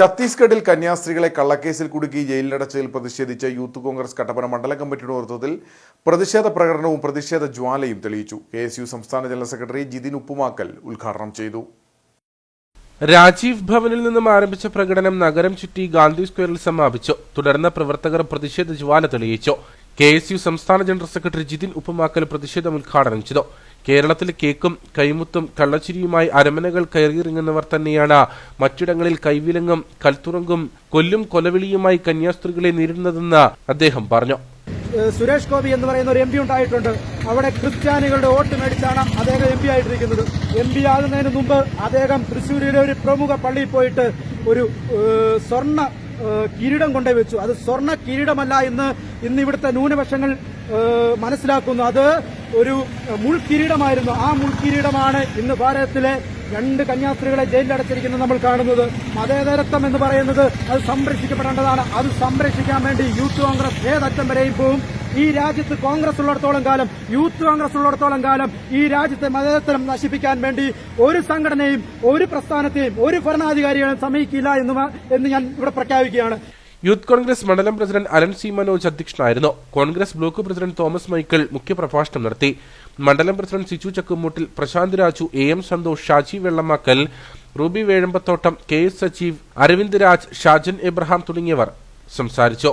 ഛത്തീസ്ഗഡിൽ കന്യാസ്ത്രീകളെ കള്ളക്കേസിൽ കുടുക്കി ജയിലിലടച്ചതിൽ പ്രതിഷേധിച്ച യൂത്ത് കോൺഗ്രസ് കട്ടപ്പന മണ്ഡലം കമ്മിറ്റിയുടെ നേതൃത്വത്തിൽ പ്രതിഷേധ പ്രകടനവും പ്രതിഷേധ ജ്വാലയും തെളിയിച്ചു. കെ എസ് യു സംസ്ഥാന ജനറൽ സെക്രട്ടറി ജിതിൻ ഉപ്പുമാക്കൽ ഉദ്ഘാടനം ചെയ്തു. രാജീവ് ഭവനിൽ നിന്നും ആരംഭിച്ച പ്രകടനം നഗരം ചുറ്റി ഗാന്ധി സ്ക്വയറിൽ സമാപിച്ചു. തുടർന്ന് പ്രവർത്തകർ പ്രതിഷേധ ജ്വാല തെളിയിച്ചു. കെ എസ് യു സംസ്ഥാന ജനറൽ സെക്രട്ടറി ജിതിൻ ഉപ്പുമാക്കൽ പ്രതിഷേധം ഉദ്ഘാടനം ചെയ്തു. കേരളത്തിൽ കേക്കും കൈമുത്തും കള്ളച്ചിരിയുമായി അരമനകൾ കയറിയിറങ്ങുന്നവർ തന്നെയാണ്. മറ്റിടങ്ങളിൽ കൈവിലങ്ങും കൽത്തുറങ്കും കൊല്ലും കൊലവിളിയുമായി കന്യാസ്ത്രീകളെ നേരിടുന്നതെന്ന് അദ്ദേഹം പറഞ്ഞു. സുരേഷ് ഗോപി എന്ന് പറയുന്ന ഒരു എം പി ഉണ്ടായിട്ടുണ്ട്. അവിടെ ക്രിസ്ത്യാനികളുടെ വോട്ട് മേടിച്ചാണ് അദ്ദേഹം എം പി ആയിട്ടിരിക്കുന്നത്. എം പി ആകുന്നതിന് മുമ്പ് അദ്ദേഹം തൃശ്ശൂരിലെ ഒരു പ്രമുഖ പള്ളിയിൽ പോയിട്ട് ഒരു സ്വർണ കിരീടം കൊണ്ടേ വെച്ചു അത് സ്വർണ കിരീടമല്ല എന്ന് ഇന്ന് ഇവിടുത്തെ ന്യൂനപക്ഷങ്ങൾ മനസ്സിലാക്കുന്നു. അത് ഒരു മുൾക്കിരീടമായിരുന്നു. ആ മുൾക്കിരീടമാണ് ഇന്ന് ഭാരതത്തിലെ രണ്ട് കന്യാസ്ത്രീകളെ ജയിലിലടച്ചിരിക്കുന്നത് നമ്മൾ കാണുന്നത്. മതേതരത്വം എന്ന് പറയുന്നത് അത് സംരക്ഷിക്കപ്പെടേണ്ടതാണ്. അത് സംരക്ഷിക്കാൻ വേണ്ടി യൂത്ത് കോൺഗ്രസ് ഏതറ്റം വരെയും പോവും. ഈ രാജ്യത്ത് കോൺഗ്രസ് ഉള്ളിടത്തോളം കാലം യൂത്ത് കോൺഗ്രസ് ഉള്ളിടത്തോളം കാലം ഈ രാജ്യത്തെ മതേതരം നശിപ്പിക്കാൻ വേണ്ടി ഒരു സംഘടനയും ഒരു പ്രസ്ഥാനത്തെയും ഒരു ഭരണാധികാരികളും സമയിക്കില്ല എന്ന് എന്ന് ഞാൻ ഇവിടെ പ്രഖ്യാപിക്കുകയാണ്. യൂത്ത് കോൺഗ്രസ് മണ്ഡലം പ്രസിഡന്റ് അലൻ സി മനോജ് അധ്യക്ഷനായിരുന്നു. കോൺഗ്രസ് ബ്ലോക്ക് പ്രസിഡന്റ് തോമസ് മൈക്കിൾ മുഖ്യപ്രഭാഷണം നടത്തി. മണ്ഡലം president Sichu Chakkumoottil Prashanth Raju A M Santhosh Shaji Vellamakkal Ruby Vezhambathottam K S Sajeev Aravind Raj Shajan Abraham തുടങ്ങിയവർ സംസാരിച്ചു.